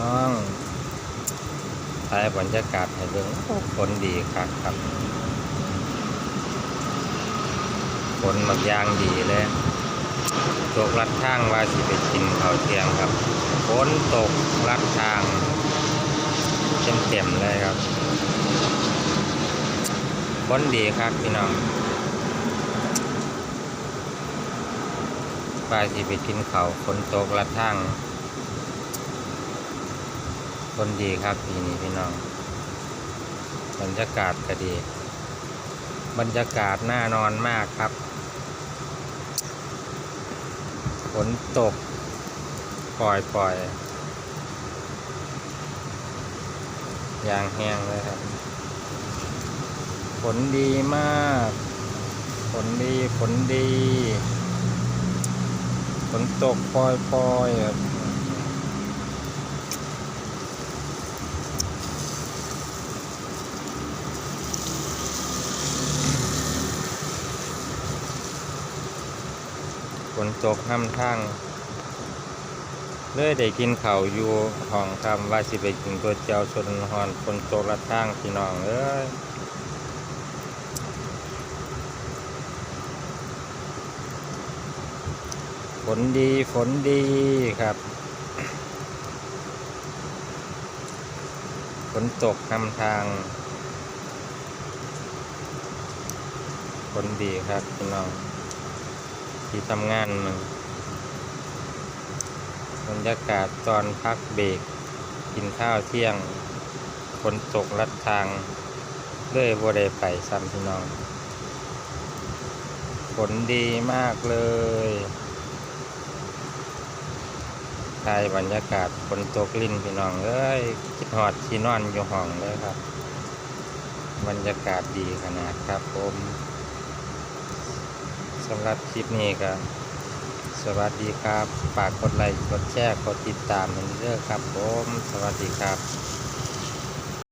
น้องถ่ายบรรยากาศให้เบิ่งฝนดีครับครับฝนแบบยางดีเลยตกลัดทางว่าสิไปกินข้าวเที่ยงครับฝนตกลัดทางเต็มเต็มๆเลยครับฝนดีครับพี่น้องว่าสิไปกินข้าวฝนตกลัดทาง คนดีครับปีนี้พี่น้อง บรรยากาศก็ดี บรรยากาศน่านอนมากครับฝนตก ปล่อยปล่อยยางแห้งเลยครับฝนดีมากฝนดีฝนดีฝนตกปล่อยปล่อยครับ ฝนตกห้ำทางเลยได้กินข้าอยู่ห้องคำว่าสิไปกินตัวเจียวชนหอนฝนตกละทางพี่น้องเอ้ยฝนดีฝนดีครับฝนตกห้ำทางฝนดีครับพี่น้อง ที่ทำงานมันบรรยากาศตอนพักเบรกกินข้าวเที่ยงฝนตกลัดทางเลยบ่ไดไปซ้ำพี่น้องฝนดีมากเลยถ่ายบรรยากาศฝนตกลิ้นพี่น้องเอ้ยคิดหอดที่นอนอยู่ห้องเลยครับ บรรยากาศดีขนาดครับผม สำหรับคลิปนี้ก็สวัสดีครับ ฝากกดไลค์ กดแชร์ กดติดตามมันเด้อครับผม สวัสดีครับ